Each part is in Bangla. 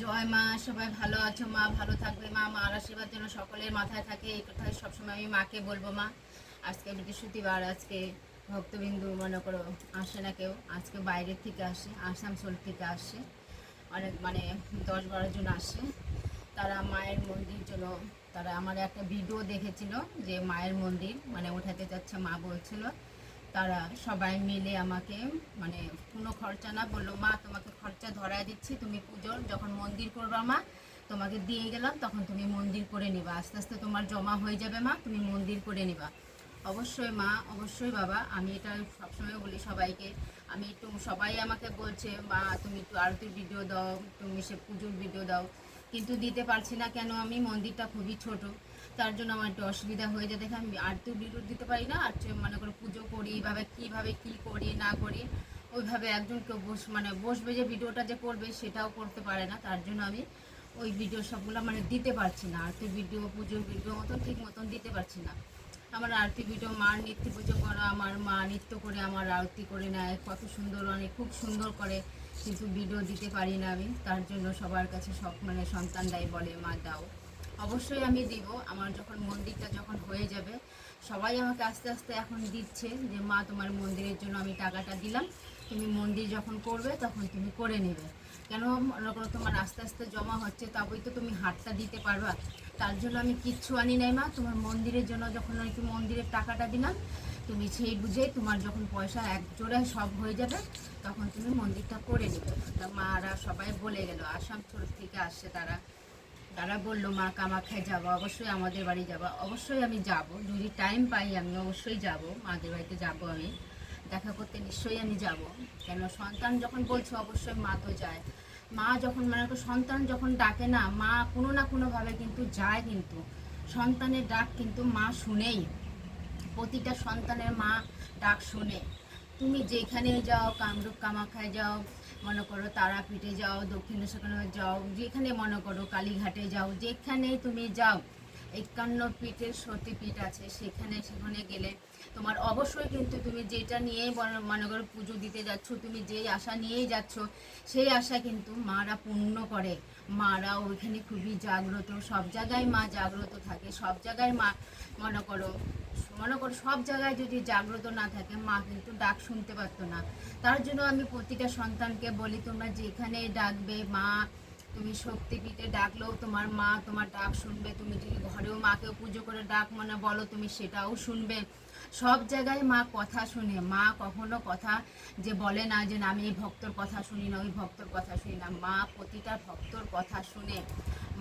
জয় মা, সবাই ভালো আছো মা, ভালো থাকবে মা, মার আশীর্বাদ যেন সকলের মাথায় থাকে, এই কথাই সবসময় আমি মাকে বলব মা। আজকে বৃহস্পতিবার, আজকে ভক্তবিন্দু, মনে করো, আসে না কেউ, আজকে বাইরের থেকে আসে আসানসোল থেকে আসে, অনেক মানে দশ বারো জন আসে। তারা মায়ের মন্দির জন্য, তারা আমার একটা ভিডিও দেখেছিল যে মায়ের মন্দির মানে ওঠাতে যাচ্ছে মা বলছিল। তারা সবাই মিলে আমাকে মানে কোনো খরচা না বলল, মা, তোমাকে খরচা ধরায় দিচ্ছি, তুমি পুজোর যখন মন্দির করবা মা, তোমাকে দিয়ে গেলাম, তখন তুমি মন্দির করে নিবা। আস্তে আস্তে তোমার জমা হয়ে যাবে মা, তুমি মন্দির করে নিবা। অবশ্যই মা, অবশ্যই বাবা, আমি এটা সবসময় বলি সবাইকে। আমি একটু, সবাই আমাকে বলছে, মা, তুমি একটু আরতির ভিডিও দাও, তুমি সে পুজোর ভিডিও দাও। কিন্তু দিতে পারছি না কেন, আমি মন্দিরটা খুবই ছোট। তার জন্য আমার একটু অসুবিধা হয়ে যায়। দেখে আমি আরতির ভিডিও দিতে পারি না। আর মনে করে পুজো করি এইভাবে কীভাবে কী করি, না করি, ওইভাবে একজন কেউ বস মানে বসবে যে ভিডিওটা যে করবে সেটাও করতে পারে না। তার জন্য আমি ওই ভিডিও সবগুলো মানে দিতে পারছি না। আরতি ভিডিও পুজোর ভিডিও মতন ঠিক মতন দিতে পারছি না। আমার আরতি ভিডিও, মার নিত্য পুজো করা, আমার মা নৃত্য করে, আমার আরতি করে নেয়, কত সুন্দর অনেক খুব সুন্দর করে। কিন্তু ভিডিও দিতে পারি না আমি। তার জন্য সবার কাছে সব মানে সন্তানরাই বলে, মা, দাও। অবশ্যই আমি দিব। আমার যখন মন্দিরটা যখন হয়ে যাবে, সবাই আমাকে আস্তে আস্তে এখন দিচ্ছে যে, মা, তোমার মন্দিরের জন্য আমি টাকাটা দিলাম। তুমি মন্দির যখন করবে, তখন তুমি করে নেবে। কেন করো তোমার আস্তে আস্তে জমা হচ্ছে, তবেই তো তুমি হাতটা দিতে পারবা। তার জন্য আমি কিচ্ছু আনি নাই, মা। তোমার মন্দিরের জন্য যখন আর কি মন্দিরের টাকাটা দিলাম, তুমি সেই বুঝে তোমার যখন পয়সা এক জোড়ায় সব হয়ে যাবে, তখন তুমি মন্দিরটা করে নেবে। তা মারা সবাই বলে গেল, আসাম ছোট থেকে আসছে তারা। তারা বলল, মা কামাখ্যায় যাব, অবশ্যই আমাদের বাড়ি যাব, অবশ্যই আমি যাব। যদি টাইম পাই, আমি অবশ্যই যাব। মাদের বাড়িতে যাব আমি। দেখা করতে নিশ্চয়ই আমি যাব। কেন? সন্তান যখন বলছে, অবশ্যই মা তো যায়। মা যখন মানে সন্তান যখন ডাকে না, মা কোনো না কোনোভাবে কিন্তু যায় কিন্তু। সন্তানের ডাক কিন্তু মা শুনেই। প্রতিটা সন্তানের মা ডাক শুনে। তুমি যেখানে যাও, কামরূপ কামাখ্যায় যাও মনে করো তারাপীঠে যাও দক্ষিণেশ্বরে যাও, যেখানে মনে করো কালীঘাটে যাও যেখানে তুমি যাও, একান্ন পীঠের সতীপীঠ আছে, সেখানে সেখানে গেলে তোমার অবশ্যই কিন্তু তুমি যেটা নিয়ে মনে- করো পুজো দিতে যাচ্ছ, তুমি যেই আশা নিয়েই যাচ্ছ, সেই আশা কিন্তু মারা পূর্ণ করে। মারা ওইখানে খুবই জাগ্রত, সব জায়গায় মা জাগ্রত থাকে, সব জায়গায় মা মনে করো মনে করো সব জায়গায় যদি জাগ্রত না থাকে, মা কিন্তু ডাক শুনতে পারতো না। তার জন্য আমি প্রতিটা সন্তানকে বলি, তোমরা যেখানে ডাকবে, মা, তুমি শক্তিপীঠে ডাকলেও তোমার মা তোমার ডাক শুনবে। তুমি যদি ঘরেও মাকেও পুজো করে ডাক মানে বলো, তুমি সেটাও শুনবে। সব জায়গায় মা কথা শুনে, মা কখনো কথা যে বলে না যে না, আমি এই ভক্তর কথা শুনি না, ওই ভক্তর কথা শুনি না। মা প্রতিটা ভক্তর কথা শুনে,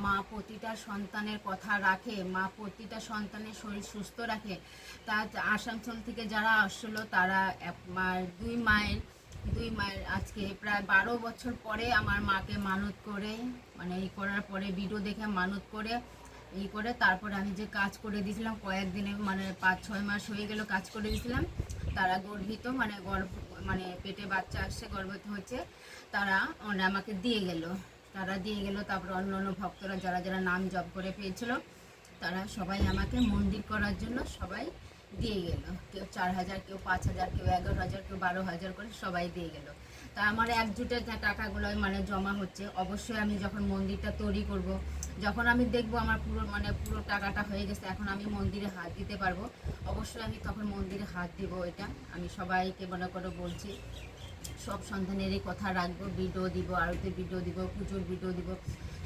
মা প্রতিটা সন্তানের কথা রাখে, মা প্রতিটা সন্তানের শরীর সুস্থ রাখে। তা আসানসোল থেকে যারা আসলো, তারা এক দুই মায়ের দুই মায়ের আজকে প্রায় বারো বছর পরে আমার মাকে মানত করে মানে এই করার পরে ভিডিও দেখে মানত করে এই করে, তারপরে আমি যে কাজ করে দিয়েছিলাম, কয়েকদিনে মানে পাঁচ, ছয় মাস হয়ে গেল কাজ করে দিয়েছিলাম। তারা গর্ভিত মানে গর্ভ মানে পেটে বাচ্চা আসছে, গর্ভবত হচ্ছে তারা মানে আমাকে দিয়ে গেল। তারা দিয়ে গেল, তারপর অন্য অন্য ভক্তরা যারা যারা নাম জপ করে পেয়েছিল, তারা সবাই আমাকে মন্দির করার জন্য সবাই দিয়ে গেল। কেউ চার হাজার, কেউ পাঁচ হাজার, কেউ এগারো হাজার, কেউ বারো হাজার করে সবাই দিয়ে গেল। তা আমার একজুটের টাকাগুলো মানে জমা হচ্ছে, অবশ্যই আমি যখন মন্দিরটা তৈরি করব যখন আমি দেখব আমার পুরো মানে পুরো টাকাটা হয়ে গেছে, এখন আমি মন্দিরে হাত দিতে পারব। অবশ্যই আমি তখন মন্দিরে হাত দিব এটা আমি সবাইকে মনে করে বলছি, সব সন্তানেরই কথা রাখব ভিডিও দিব আরতি ভিডিও দিব, পুজোর ভিডিও দিব,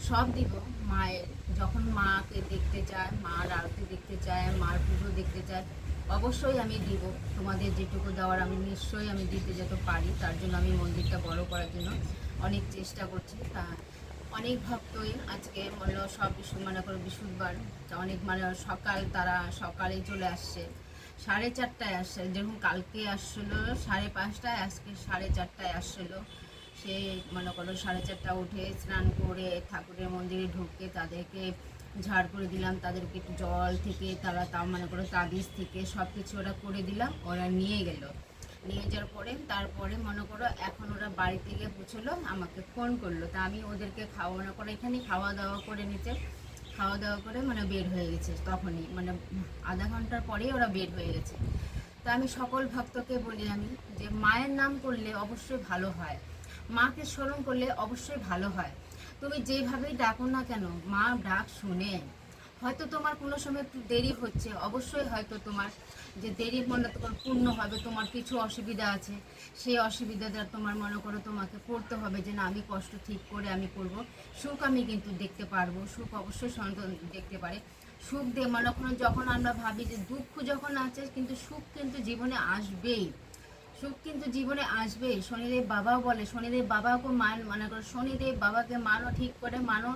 সব দিব। মায়ের, যখন মাকে দেখতে চায়, মার আরতি দেখতে চায়, মার পুজো দেখতে চায়, অবশ্যই আমি দিব। তোমাদের যেটুকু দেওয়ার আমি নিশ্চয়ই আমি দিতে যত পারি, তার জন্য আমি মন্দিরটা বড় করার জন্য অনেক চেষ্টা করছি। তা অনেক ভক্তই আজকে মনে সব বিশু মনে করো বিশুদ্ধবার অনেক মানে সকাল তারা সকালে চলে আসছে। সাড়ে চারটায় আসছে। যেরকম কালকে আসছিল সাড়ে পাঁচটায়, আজকে সাড়ে চারটায় আসছিল। সে মনে করো সাড়ে চারটা উঠে স্নান করে ঠাকুরের মন্দিরে ঢুকে তাদেরকে ঝাড় করে দিলাম। তাদেরকে একটু জল থেকে তারা তা মনে করো তাবিজ থেকে সব কিছু ওরা করে দিলাম, ওরা নিয়ে গেল। নিয়ে যাওয়ার পরে, তারপরে মনে করো এখন ওরা বাড়িতে গিয়ে পুছলো, আমাকে ফোন করল। তা আমি ওদেরকে খাওয়া মনে করো, এখানে খাওয়া দাওয়া করে নিতে খাওয়া দাওয়া করে মানে বের হয়ে গেছে তখনই। মানে আধা ঘণ্টার পরেই ওরা বের হয়ে গেছে। তা আমি সকল ভক্তকে বলি আমি যে মায়ের নাম করলে অবশ্যই ভালো হয়। মাকে স্মরণ করলে অবশ্যই ভালো হয়। তুমি যেভাবেই ডাকো না কেন, মা ডাক শুনে। হয়তো তোমার কোনো সময় একটু দেরি হচ্ছে, অবশ্যই হয়তো তোমার যে দেরি মনে তোমার পূর্ণ হবে, তোমার কিছু অসুবিধা আছে, সেই অসুবিধাটা তোমার মনে করো তোমাকে করতে হবে যে না, আমি কষ্ট ঠিক করে আমি করব। সুখ আমি কিন্তু দেখতে পারব, সুখ অবশ্যই সন্তান দেখতে পারে। সুখ দিয়ে মনে করো যখন আমরা ভাবি যে দুঃখ যখন আছে, কিন্তু সুখ কিন্তু জীবনে আসবেই। সুখ কিন্তু জীবনে আসবেই। শনিদেব বাবাও বলে, শনিদেব বাবাকে মান মানে করো শনিদেব বাবাকে মানো, ঠিক করে মানো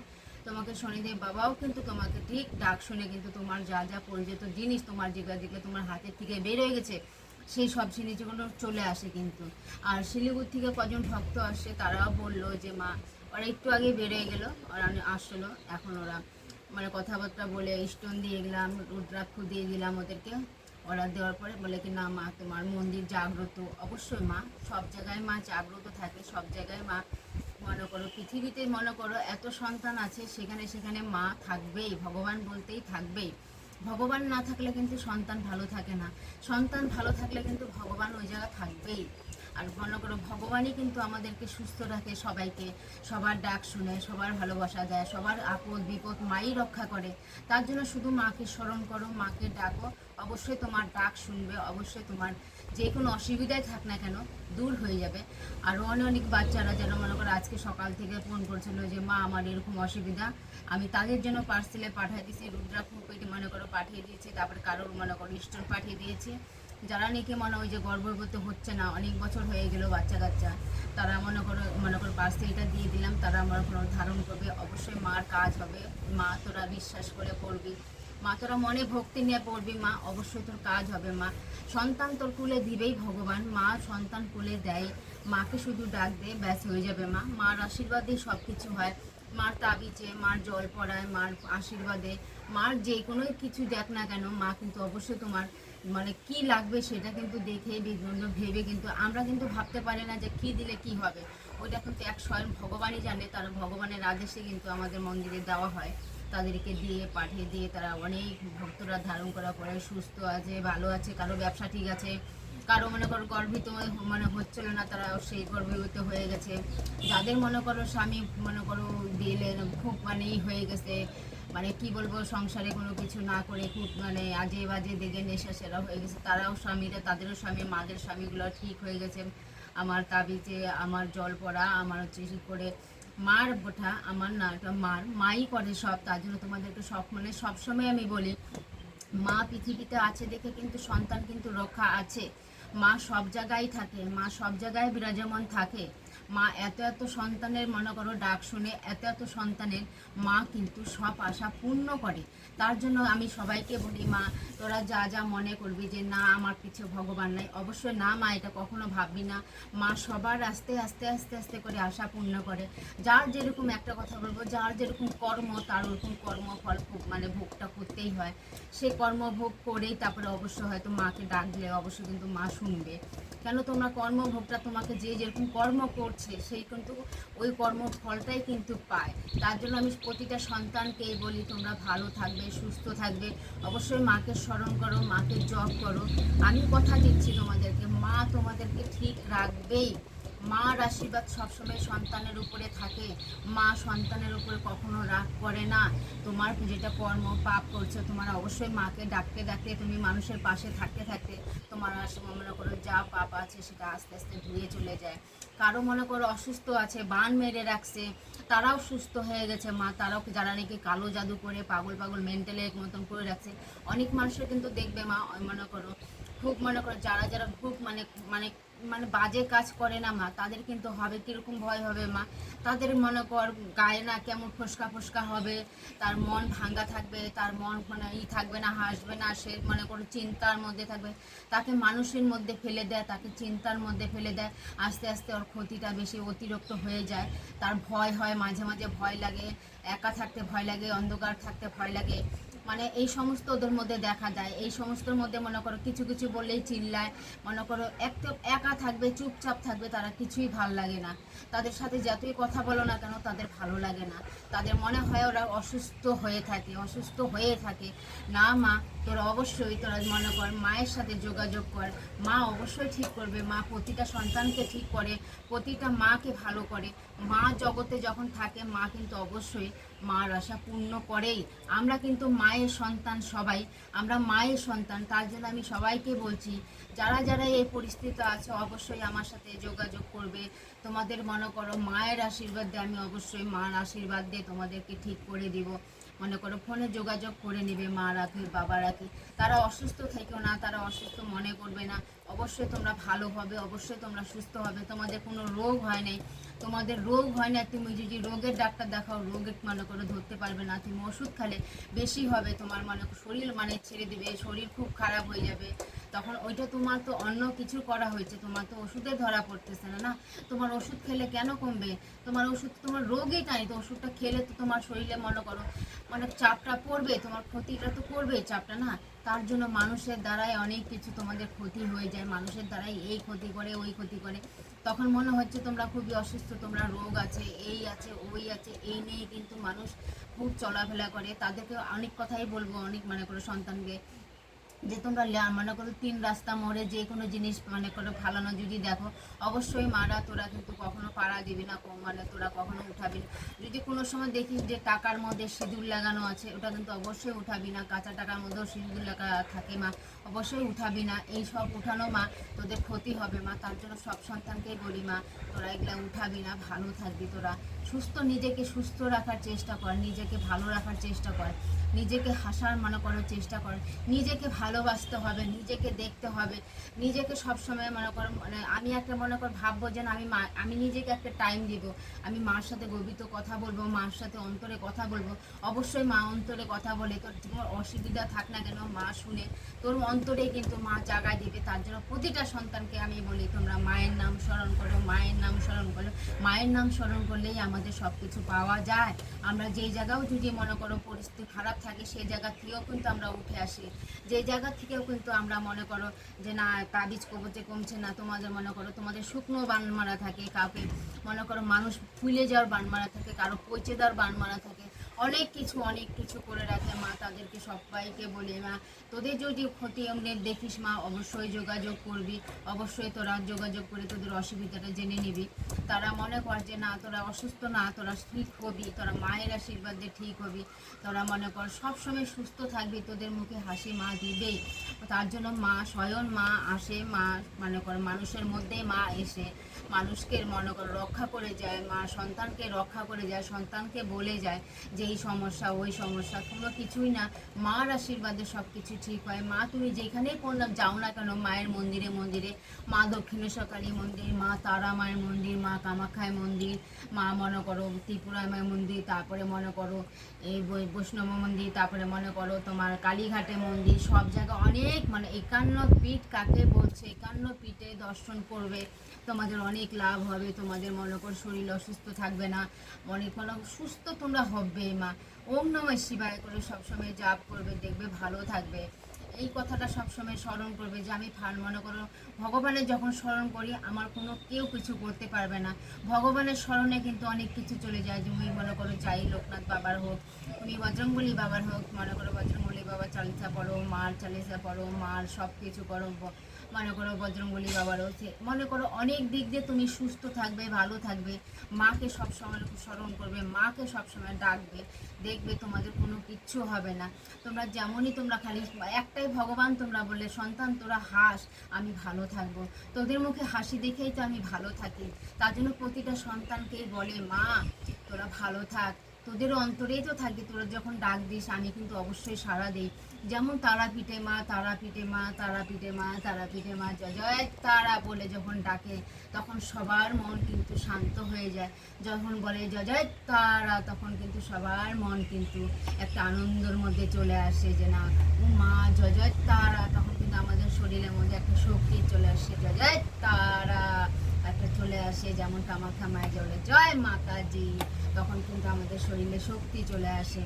তোমাকে শনিদেব বাবাও কিন্তু তোমাকে ঠিক ডাক শুনে কিন্তু তোমার যা যা পরিচিত জিনিস তোমার যেগুলো যেগুলো তোমার হাতের থেকে বের হয়ে গেছে, সেই সব জিনিসগুলো চলে আসে কিন্তু। আর শিলিগুড়ি থেকে কজন ভক্ত আসে তারাও বলল যে, মা, ওরা একটু আগে বেরোয় গেলো, ওরা আসলো, এখন ওরা মানে কথাবার্তা বলে স্টোন দিয়ে গেলাম, রুদ্রাক্ষ দিয়ে দিলাম ওদেরকে অর্ডার দেওয়ার পরে বলে কি, না মা, তোমার মন্দির জাগ্রত। অবশ্যই মা, সব জায়গায় মা জাগ্রত থাকে, সব জায়গায় মা মনে করো, পৃথিবীতে মনে করো এত সন্তান আছে, সেখানে সেখানে মা থাকবেই, ভগবান বলতেই থাকবেই। ভগবান না থাকলে কিন্তু সন্তান ভালো থাকে না। সন্তান ভালো থাকলে কিন্তু ভগবান ওই জায়গা থাকবেই। আর মনে করো, ভগবানই কিন্তু আমাদেরকে সুস্থ রাখে সবাইকে। সবার ডাক শুনে, সবার ভালোবাসা দেয়, সবার আপদ বিপদ মাই রক্ষা করে। তার জন্য শুধু মাকে স্মরণ করো, মাকে ডাকো। অবশ্যই তোমার ডাক শুনবে, অবশ্যই তোমার যে কোনো অসুবিধায় থাক না কেন, দূর হয়ে যাবে। আরও অনেক অনেক বাচ্চারা যেন মনে করো আজকে সকাল থেকে ফোন করছিল যে, মা, আমার এরকম অসুবিধা। আমি তাদের জন্য পার্সেলে পাঠিয়ে দিয়েছি রুদ্রাক্ষ পেটে মনে করো পাঠিয়ে দিয়েছি, তারপরে কারোর মনে করো স্টোন পাঠিয়ে দিয়েছি। যারা নাকি মনে ওই যে গর্ভবতী হচ্ছে না, অনেক বছর হয়ে গেল বাচ্চা কাচ্চা। তারা মনে করো মনে করো পার্সেলটা দিয়ে দিলাম, তারা মনে করো ধারণ করবে। অবশ্যই মার কাজ হবে। মা তোরা বিশ্বাস করে পড়বি মা, তোরা মনে ভক্তি নিয়ে পড়বি মা, অবশ্যই তোর কাজ হবে মা। সন্তান তোর কুলে দিবেই ভগবান, মা সন্তান কুলে দেয়। মাকে শুধু ডাক দে, ব্যাস হয়ে যাবে মা। মার আশীর্বাদেই সব কিছু হয়। মার তাবিজে, মার জল পড়ায়, মার আশীর্বাদে, মার যে কোনো কিছু দেখ না কেন, মা কিন্তু অবশ্যই তোমার মানে কি লাগবে সেটা কিন্তু দেখে, বিভিন্ন ভেবে কিন্তু আমরা কিন্তু ভাবতে পারি না যে কি দিলে কি হবে। ওইটা কিন্তু এক স্বয়ং ভগবানই জানে, তার ভগবানের আদেশে কিন্তু আমাদের মন্দিরে দেওয়া হয়। তাদেরকে দিয়ে, পাঠিয়ে দিয়ে তারা অনেক ভক্তরা ধারণ করার পরে সুস্থ আছে, ভালো আছে, কারও ব্যবসা ঠিক আছে, কারও মনে করো গর্ভিত মানে হচ্ছিল না, তারা সেই গর্ভবতী হয়ে গেছে। যাদের মনে করো স্বামী মনে করো দিলে খুব মানে হয়ে গেছে মানে কি বলব, সংসারে কোনো কিছু না করে খুব মানে আজে বাজে দেখে নেশা সেরা হয়ে গেছে। তারাও স্বামীরা, তাদেরও স্বামী, মাদের স্বামীগুলো ঠিক হয়ে গেছে। আমার তাবিজে, আমার জল পড়া, আমার হচ্ছে করে মার বোঠা, আমার না মার, মাই করে সব, তার জন্য তোমাদেরকে সব মানে সবসময় আমি বলি, মা পৃথিবীতে আছে দেখে কিন্তু সন্তান কিন্তু রক্ষা আছে। মা সব জায়গায় থাকে, মা সব জায়গায় বিরাজমান থাকে। মা এত এত সন্তানের, মনে করো ডাক শুনে এত এত সন্তানের মা কিন্তু সব আশা পূর্ণ করে। তার জন্য আমি সবাইকে বলি, মা, তোরা যা যা মনে করবি যে, না, আমার পিছে ভগবান নাই। অবশ্যই না, মা, এটা কখনো ভাববি না। মা সবার আস্তে আস্তে আস্তে আস্তে করে আশা পূর্ণ করে। যার যেরকম একটা কথা বলব, যার যেরকম কর্ম, তার ওরকম কর্ম ফল ভোগ- মানে ভোগটা করতেই হয়। সে কর্মভোগ করেই তারপরে অবশ্যই হয়তো মাকে ডাকলে অবশ্যই কিন্তু মা শুনবে। কেন তোমরা কর্মভোগটা তোমাকে যে যেরকম কর্ম করছে সেই কিন্তু ওই কর্ম ফলটাই কিন্তু পায়। তার জন্য আমি প্রতিটা সন্তানকেই বলি, তোমরা ভালো থাকবে, সুস্থ থাকবে, অবশ্যই মাকে স্মরণ করো, মাকে জপ করো। আমি কথা দিচ্ছি তোমাদেরকে, মা তোমাদেরকে ঠিক রাখবেই। মার আশীর্বাদ সবসময় সন্তানের উপরে থাকে। মা সন্তানের উপরে কখনো রাগ করে না। তোমার যেটা কর্ম, পাপ করছ, তোমার অবশ্যই মাকে ডাকতে ডাকতে তুমি মানুষের পাশে থাকতে থাকতে তোমার মনে করো যা পাপ আছে সেটা আস্তে আস্তে ধুয়ে চলে যায়। কারও মনে করো অসুস্থ আছে, বান মেরে রাখছে, তারাও সুস্থ হয়ে গেছে মা। তারাও যারা নাকি কালো জাদু করে, পাগল পাগল মেন্টালের মতন করে রাখছে, অনেক মানুষের কিন্তু দেখবে মা মনে করো, খুব মনে করো যারা যারা খুব মানে মানে মানে বাজে কাজ করে না মা, তাদের কিন্তু হবে, কীরকম ভয় হবে মা? তাদের মনে কর গায়ে না কেমন ফোসকা ফোসকা হবে, তার মন ভাঙ্গা থাকবে, তার মন মানে ই থাকবে না, হাসবে না, সে মনে করো চিন্তার মধ্যে থাকবে। তাকে মানুষের মধ্যে ফেলে দেয়, তাকে চিন্তার মধ্যে ফেলে দেয়, আস্তে আস্তে ওর ক্ষতিটা বেশি অতিরিক্ত হয়ে যায়। তার ভয় হয়, মাঝে মাঝে ভয় লাগে, একা থাকতে ভয় লাগে, অন্ধকার থাকতে ভয় লাগে। মানে এই সমস্ত ওদের মধ্যে দেখা যায়। এই সমস্তর মধ্যে মনে করো কিছু কিছু বললেই চিল্লায়। মনে করো এক একা থাকবে, চুপচাপ থাকবে, তারা কিছুই ভালো লাগে না। তাদের সাথে যতই কথা বলো না কেন, তাদের ভালো লাগে না। তাদের মনে হয় ওরা অসুস্থ হয়ে থাকে, অসুস্থ হয়ে থাকে। না মা, তোরা অবশ্যই তোরা মনে কর মায়ের সাথে যোগাযোগ কর। মা অবশ্যই ঠিক করবে। মা প্রতিটা সন্তানকে ঠিক করে, প্রতিটা মাকে ভালো করে। মা জগতে যখন থাকে, মা কিন্তু অবশ্যই মার আশা পূর্ণ করেই। আমরা কিন্তু মায়ের সন্তান সবাই। আমরা মায়ের সন্তান, তার জন্য আমি সবাইকে বলছি, যারা যারা এই পরিস্থিতি আছে, অবশ্যই আমার সাথে যোগাযোগ করবে। তোমাদের মনে করো মায়ের আশীর্বাদ দিয়ে আমি অবশ্যই মার আশীর্বাদ দিয়ে তোমাদেরকে ঠিক করে দিব। মনে করো ফোনে যোগাযোগ করে নেবে মা রাখি, বাবা রাখি। তারা অসুস্থ থেকেও না, তারা অসুস্থ মনে করবে না। অবশ্যই তোমরা ভালো হবে, অবশ্যই তোমরা সুস্থ হবে। তোমাদের কোনো রোগ হয় নাই। তোমাদের রোগ হয় না, তুমি যদি রোগের ডাক্তার দেখাও রোগের মনে করো ধরতে পারবে না। তুমি ওষুধ খেলে বেশি হবে, তোমার মনে শরীর মানে ছেড়ে দিবে, শরীর খুব খারাপ হয়ে যাবে। তখন ওইটা তোমার তো অন্য কিছু করা হয়েছে, তোমার তো ওষুধে ধরা পড়তেছে না না? তোমার ওষুধ খেলে কেন কমবে? তোমার ওষুধ তোমার রোগই নাই, তো ওষুধটা খেলে তো তোমার শরীরে মনে করো মানে চাপটা পড়বে, তোমার ক্ষতিটা তো করবেই চাপটা, না? তার জন্য মানুষের দ্বারাই অনেক কিছু তোমাদের ক্ষতি হয়ে যায়, মানুষের দ্বারাই এই ক্ষতি করে, ওই ক্ষতি করে। তখন মনে হচ্ছে তোমরা খুবই অসুস্থ, তোমরা রোগ আছে, এই আছে, ওই আছে, এই নিয়ে কিন্তু মানুষ খুব চলাফেরা করে। তাদেরকে অনেক কথাই বলব, অনেক মানে করে সন্তানকে। যে তোমরা মনে করো তিন রাস্তা মোড়ে যে কোনো জিনিস মানে করো ফালানো যদি দেখো, অবশ্যই মারা তোরা কিন্তু কখনো পাড়া দিবি না মানে তোরা কখনো উঠাবি না। যদি কোনো সময় দেখিস যে টাকার মধ্যে সিঁদুর লাগানো আছে, ওটা কিন্তু অবশ্যই উঠাবি না। কাঁচা টাকার মধ্যেও সিঁদুর লাগা থাকে মা, অবশ্যই উঠাবি না। এই সব উঠানো মা, তোদের ক্ষতি হবে মা, তার জন্য সব সন্তানকেই বলি মা, তোরা এগুলা উঠাবি না, ভালো থাকবি তোরা। সুস্থ নিজেকে সুস্থ রাখার চেষ্টা কর, নিজেকে ভালো রাখার চেষ্টা কর। নিজেকে হাসার মনে করার চেষ্টা কর। নিজেকে ভালোবাসতে হবে, নিজেকে দেখতে হবে। নিজেকে সবসময় মনে করো মানে আমি একটা মনে কর ভাববো যে না আমি মা, আমি নিজেকে একটা টাইম দিব। আমি মার সাথে গর্বিত কথা বলব, মার সাথে অন্তরে কথা বলব। অবশ্যই মা অন্তরে কথা বলে, তোর তোমার অসুবিধা থাক না কেন, মা শুনে। তোর অন্তরে কিন্তু মা জাগায় দিবে, তার জন্য প্রতিটা সন্তানকে আমি বলি, তোমরা মায়ের নাম স্মরণ করো, মায়ের নাম স্মরণ করো। মায়ের নাম স্মরণ করলেই আমাদের সব কিছু পাওয়া যায়। আমরা যেই জায়গাও যদি মনে করো পরিস্থিতি খারাপ থাকে সেই জায়গা থেকেও কিন্তু আমরা উঠে আসি। যে জায়গা থেকেও কিন্তু আমরা মনে করো যে, না কাবিজ কবচে কমছে না। তোমাদের মনে করো, তোমাদের শুকনো বান মারা থাকে কাউকে। মনে করো মানুষ ফুলে যাওয়ার বান মারা থাকে, কারও পচে দেওয়ার বান মারা থাকে। অনেক কিছু অনেক কিছু করে রাখে মা, তাদেরকে সবাইকে বলে, মা, তোদের যদি ক্ষতি দেখিস মা, অবশ্যই যোগাযোগ করবি, অবশ্যই তোরা যোগাযোগ করে তোদের অসুবিধাটা জেনে নিবি। তারা মনে কর যে, না, তোরা অসুস্থ না, তোরা ঠিক হবি, তোরা মায়ের আশীর্বাদ দিয়ে ঠিক হবি। তোরা মনে কর, সবসময় সুস্থ থাকবি, তোদের মুখে হাসি মা দিবেই। তার জন্য মা, স্বয়ং মা আসে, মা মনে কর মানুষের মধ্যেই মা এসে মানুষকে মনে করো রক্ষা করে যায়, মা সন্তানকে রক্ষা করে যায়, সন্তানকে বলে যায় যে এই সমস্যা, ওই সমস্যা। কোনো কিছুই না। মার আশীর্বাদে সব কিছু ঠিক হয়। মা, তুমি যেখানেই পড়লাম, যাও না কেন? মায়ের মন্দিরে মন্দিরে। মা দক্ষিণেশ্বরী মন্দির, মা তারা মায়ের মন্দির, মা কামাখ্যায় মন্দির, মা মনে করো ত্রিপুরা মায়ের মন্দির, তারপরে মনে করো এই বৈষ্ণব মন্দির, তারপরে মনে করো তোমার কালীঘাটে মন্দির। সব জায়গায় অনেক মানে একান্ন পীঠ কাকে বলছে? একান্ন পীঠে দর্শন করবে। তোমাদের অনেক লাভ হবে, তোমাদের মনে করো শরীর অসুস্থ থাকবে না অনেক মনে সুস্থ তোমরা হবে, মা। ওম নমঃ শিবায় করে সবসময় জাপ করবে, দেখবে ভালো থাকবে। এই কথাটা সবসময় স্মরণ করবে যে আমি ফান, মনে করো ভগবানের যখন স্মরণ করি, আমার কোনো কেউ কিছু করতে পারবে না। ভগবানের স্মরণে কিন্তু অনেক কিছু চলে যায়, যে তুমি মনে করো যাই লোকনাথ বাবার হোক তুমি বজরঙ্গলি বাবার হোক, মনে করো বজরঙ্গলি বাবার চালিসা পড়ো, মার চালিসা পড়ো, মার সব কিছু করো মনে করো বজরঙ্গলি বাবারও সে- মনে করো অনেক দিক দিয়ে তুমি সুস্থ থাকবে, ভালো থাকবে। মাকে সবসময় স্মরণ করবে, মাকে সবসময় ডাকবে। দেখবে তোমাদের কোনো কিচ্ছু হবে না। তোমরা যেমনই তোমরা খালি একটাই ভগবান তোমরা বললে, সন্তান, তোরা হাস, আমি ভালো থাকব। তোদের মুখে হাসি দেখেই তো আমি ভালো থাকি। তার জন্য প্রতিটা সন্তানকেই বলে, মা, তোরা ভালো থাক। তোদের অন্তরেই তো থাকি, তোরা যখন ডাক দিস, আমি কিন্তু অবশ্যই সাড়া দিই। যেমন তারাপীঠে মা তারাপীঠে মা তারাপীঠে মা তারাপীঠে মা, জয় জয় তারা বলে যখন ডাকে, তখন সবার মন কিন্তু শান্ত হয়ে যায়। যখন বলে জয় জয় তারা, তখন কিন্তু সবার মন কিন্তু একটা আনন্দের মধ্যে চলে আসে যে না মা, জয় জয় তারা, তখন কিন্তু আমাদের শরীরের মধ্যে একটা শক্তি চলে আসে জয় জয় তারা একটা চলে আসে যেমন কামাখ্যা মায়ের জলে। জয় মাতাজি। তখন কিন্তু আমাদের শরীরে শক্তি চলে আসে।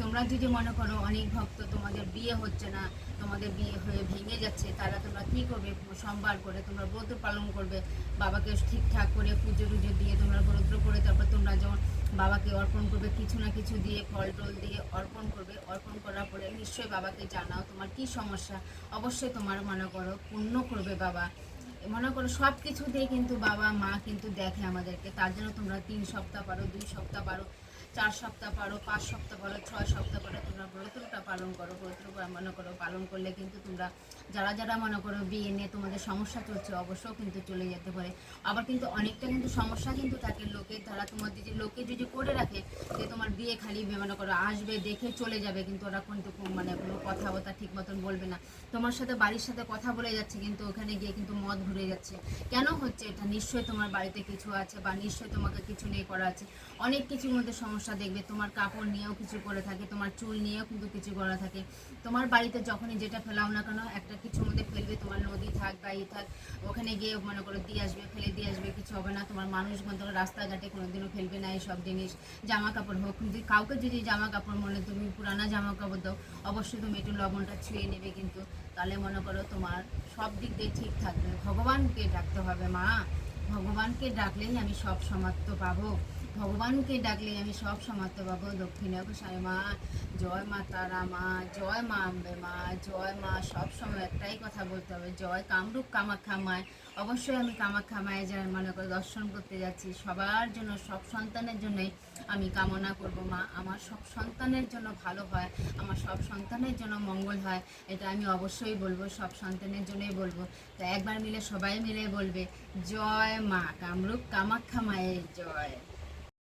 তোমরা যদি মনে করো অনেক ভক্ত তোমাদের বিয়ে হচ্ছে না, তোমাদের বিয়ে হয়ে ভেঙে যাচ্ছে, তারা তোমরা কী করবে? সোমবার করে তোমরা ব্রত পালন করবে। বাবাকে ঠিকঠাক করে পুজো টুজো দিয়ে তোমরা ব্রত করে তারপর তোমরা যখন বাবাকে অর্পণ করবে, কিছু না কিছু দিয়ে ফল টল দিয়ে অর্পণ করবে। অর্পণ করার পরে নিশ্চয়ই বাবাকে জানাও তোমার কি সমস্যা। অবশ্যই তোমার মনে করো পূর্ণ করবে বাবা। মনে করো সব কিছুতেই কিন্তু বাবা মা কিন্তু দেখে আমাদেরকে। তার জন্য তোমরা তিন সপ্তাহ পারো, দুই সপ্তাহ পারো। চার সপ্তাহ পারো, পাঁচ সপ্তাহ পারো, ছয় সপ্তাহ পারো, তোমরা ব্রতটা পালন করো ব্রতটা মনে করো, পালন করলে কিন্তু তোমরা যারা যারা মনে করো বিয়ে নিয়ে তোমাদের সমস্যা চলছে অবশ্যও কিন্তু চলে যেতে পারে। আবার কিন্তু অনেকটা কিন্তু সমস্যা কিন্তু থাকে লোকে তারা তোমার যদি লোকে যদি করে রাখে, যে তোমার বিয়ে খালি মনে করো আসবে, দেখে চলে যাবে, কিন্তু ওরা কিন্তু কোনো- মানে কোনো কথাবার্তা ঠিক মতন বলবে না। তোমার সাথে, বাড়ির সাথে কথা বলে যাচ্ছে, কিন্তু ওখানে গিয়ে কিন্তু মদ ঘুরে যাচ্ছে। কেন হচ্ছে এটা? নিশ্চয়ই তোমার বাড়িতে কিছু আছে বা নিশ্চয়ই তোমাকে কিছু নিয়ে করা আছে। অনেক কিছুর মধ্যে সমস্যা দেখবে, তোমার কাপড় নিয়েও কিছু করে থাকে, তোমার চুল নিয়েও কিন্তু কিছু করা থাকে। তোমার বাড়িতে যখনই যেটা ফেলাও না কেন, একটা কিছুর মধ্যে ফেলবে, তোমার নদী থাক বা ই থাক, ওখানে গিয়ে মনে করো দিয়ে আসবে, ফেলে দিয়ে আসবে, কিছু হবে না, তোমার মানুষ মতো রাস্তাঘাটে কোনোদিনও ফেলবে না এইসব জিনিস জামা কাপড় হোক, কিন্তু কাউকে যদি জামা কাপড় মনে, তুমি পুরানা জামা কাপড় দাও, অবশ্যই তুমি একটু লবণটা ছুঁয়ে নেবে কিন্তু, তাহলে মনে করো তোমার সব দিক দিয়ে ঠিক থাকবে। ভগবানকে ডাকতে হবে মা, ভগবানকে ডাকলেই আমি সব সমাপ্ত পাবো। ভগবানকে ডাকলে আমি সব সমাপ্ত পাবো। দক্ষিণে গোসাই মা, জয় মা তারা মা, জয় মা আম্বে মা, জয় মা সব সময় একটাই কথা বলতে হবে, জয় কামরূপ কামাখ্যা মায় অবশ্যই আমি কামাখ্যা মায়ের যারা মনে করে দর্শন করতে যাচ্ছি। সবার জন্য, সব সন্তানের জন্যই আমি কামনা করব মা। আমার সব সন্তানের জন্য ভালো হয়, আমার সব সন্তানের জন্য মঙ্গল হয়, এটা আমি অবশ্যই বলব, সব সন্তানের জন্যই বলব। তো একবার মিলে সবাই মিলে বলবে, জয় মা কামরূপ কামাখ্যা মায়ের জয়।